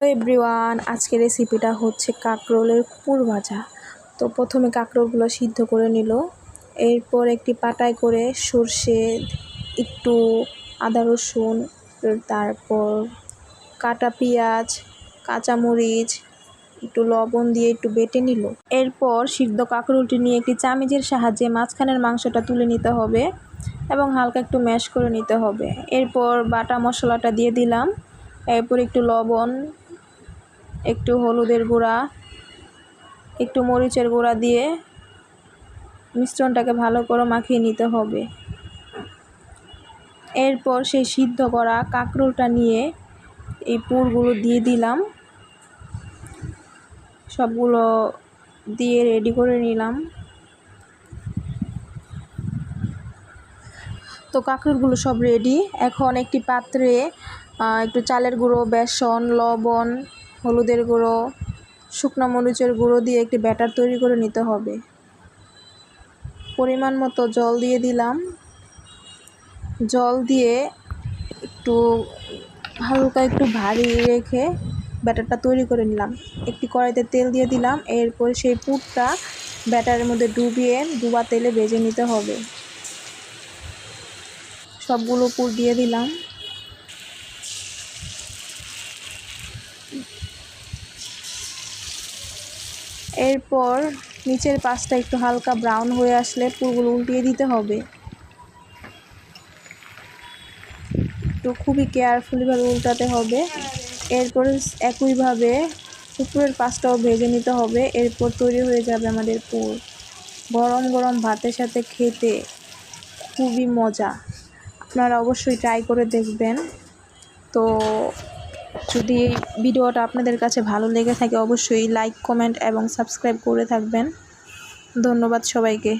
Everyone আজকের রেসিপিটা হচ্ছে কাঁকরোলের পুর ভাজা। তো প্রথমে কাঁকরোলগুলো সিদ্ধ করে নিল। এরপর একটি পাটায় করে সর্ষে, একটু আদা রসুন, তারপর কাটা পেঁয়াজ, কাঁচামরিচ, একটু লবণ দিয়ে একটু বেটে নিল। এরপর সিদ্ধ কাঁকরোলটি নিয়ে একটি চামিচের সাহায্যে মাঝখানের মাংসটা তুলে নিতে হবে এবং হালকা একটু ম্যাশ করে নিতে হবে। এরপর বাটা মশলাটা দিয়ে দিলাম। এরপর একটু লবণ একটু হলুদের গুঁড়া, একটু মরিচের গুঁড়া দিয়ে মিশ্রণটাকে ভালো করে মাখিয়ে নিতে হবে। এরপর সেই সিদ্ধ করা কাঁকরোলটা নিয়ে এই পুরগুলো দিয়ে দিলাম। সবগুলো দিয়ে রেডি করে নিলাম। তো কাঁকরোলগুলো সব রেডি। এখন একটি পাত্রে একটু চালের গুঁড়ো, বেসন, লবণ হলুদের গুঁড়ো, শুকনো মরিচের গুঁড়ো দিয়ে একটি ব্যাটার তৈরি করে নিতে হবে। পরিমাণ মতো জল দিয়ে দিলাম। জল দিয়ে একটু, হালকা একটু ভারী রেখে ব্যাটারটা তৈরি করে নিলাম। একটি কড়াইতে তেল দিয়ে দিলাম। এরপর সেই পুরটা ব্যাটারের মধ্যে ডুবিয়ে ডুবা তেলে ভেজে নিতে হবে। সবগুলো পুর দিয়ে দিলাম। এরপর নিচের পাশটা একটু হালকা ব্রাউন হয়ে আসলে পুরগুলো উল্টিয়ে দিতে হবে। একটু খুবই কেয়ারফুলিভাবে উল্টাতে হবে। এরপর একইভাবে উপরের পাশটাও ভেজে নিতে হবে। এরপর তৈরি হয়ে যাবে আমাদের পুর। গরম গরম ভাতের সাথে খেতে খুবই মজা। আপনারা অবশ্যই ট্রাই করে দেখবেন। তো যদি ভিডিওটা আপনাদের কাছে ভালো লেগে থাকে, অবশ্যই লাইক কমেন্ট এবং সাবস্ক্রাইব করে থাকবেন। ধন্যবাদ সবাইকে।